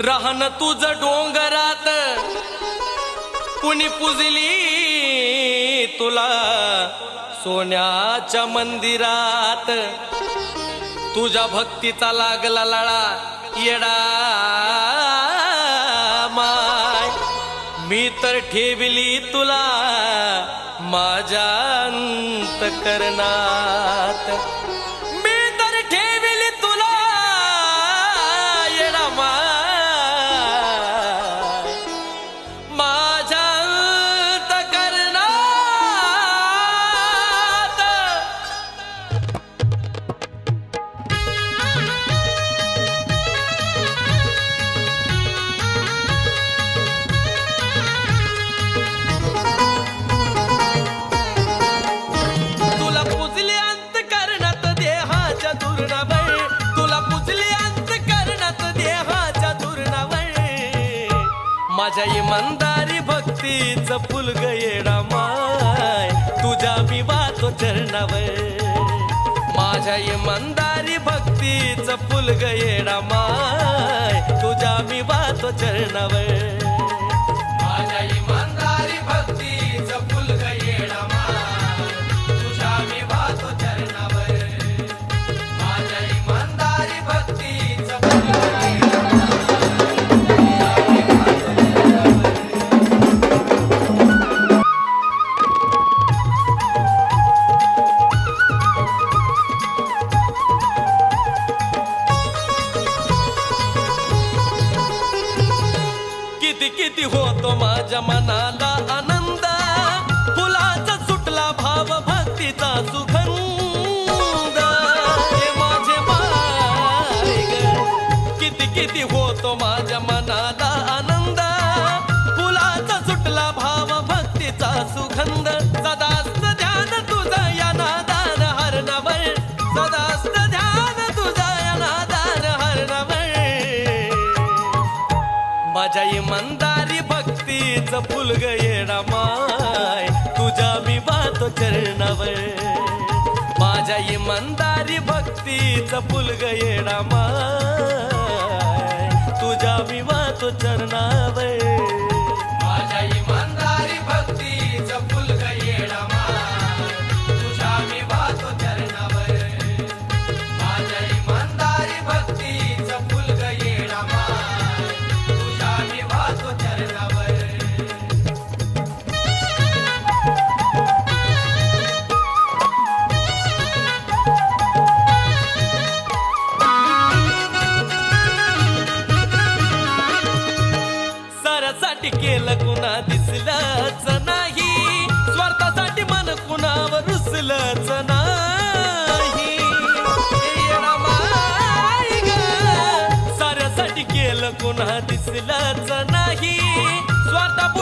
राहन तुझ डोंगरात. कुणी पुजली तुला सोन्याच्या मंदिरात. तुझ्या भक्तीचा लागला लळा येडा माय. मी तर ठेवली तुला माझ्या अंतकरणात. मंदारी भक्ती भक्तीच फुलग येडा माय. तुझ्या मी वाचो चरणावर. माझ्या इमानदारी भक्तीच फुलग येडा माय. तुझ्या मी वाचो चरणावर. किती माझ्या मनाला आनंद. फुलाचा सुटला भाव भक्तीचा सुगंध. सदास्त ध्यान तुझा या नादान हरणावर. सदास्त ध्यान तुझा या नादान हरणावर. माझ्या इमानदारी भक्तीच फुलग येडा माय. तुझ्या मी वाहतो चरणावर. माझ्या इमानदारी भक्तीच फुलग येडा माय. तुझ्या मी वाहतो चरणावर माझ्या इमानदारी भक्तीच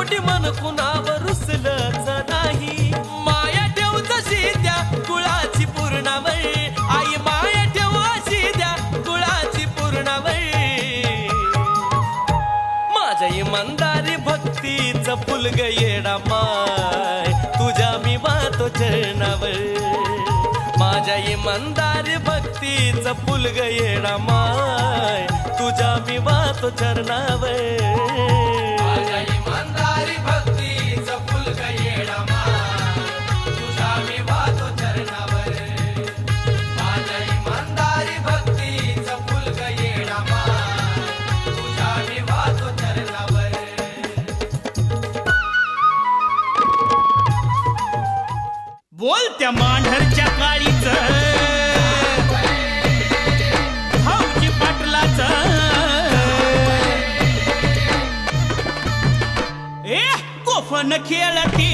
स्वार्थापोटी मन कुणावर रुसलंच नाही. माया ठेव तशी त्या कुळाची पूर्णावळ. आई माया ठेव अशी द्या कुळाची पूर्णावळ. माझ्या इमानदारी भक्तीच फुलग येडा माय. तुझ्या मी वाहतो चरणावर. माझ्या इमानदारी भक्तीच फुलग येडा माय. तुझ्या मी वाहतो चरणावर. त्या मांढरच्या काळीच. भाऊजी पाटलाच. ए कोफन खेळती.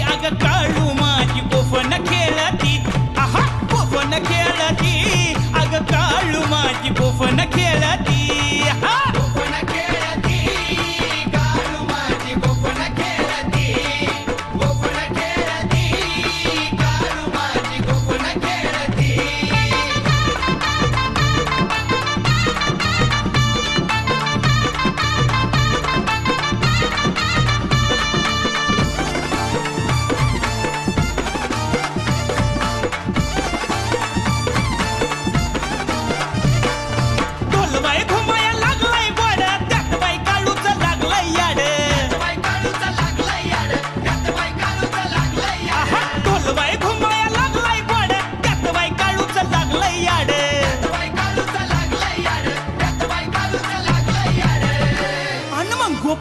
अग काळू माझी कोफन खेळती. आहा कोफन खेळती. अग काळू माझी गोफन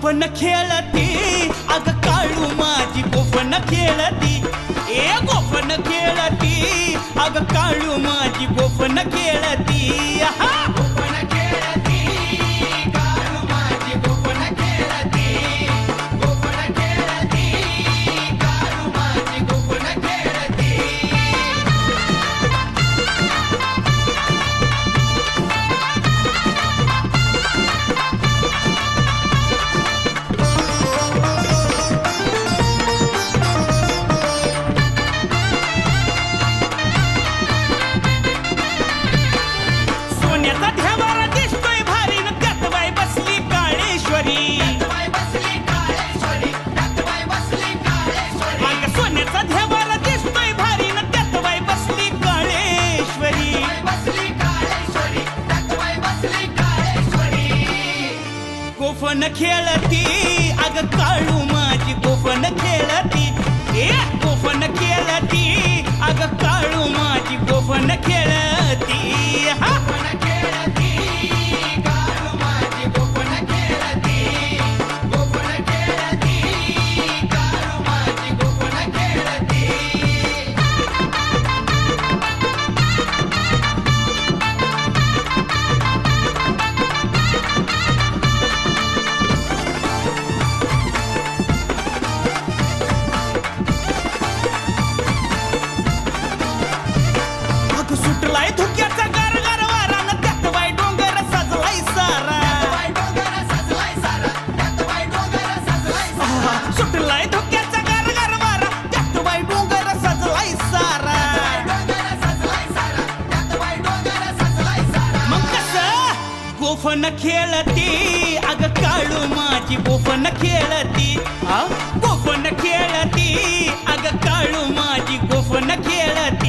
पण खेळती. अग काळू माझी कोपन खेळती. ए कोपन खेळती. अग काळू माझी कोपन खेळती. सध्यावाला बसली काळेश्वरी. कोफन खेळती अग काळू माझी कोफन खेळती. ए कोफन खेळती अग काळू माझी कोफन खेळती. हा. बोफन खेळती. अग काळू माझी बोफन खेळती. हा? बोफन खेळती. अग काळू माझी बोफन खेळती.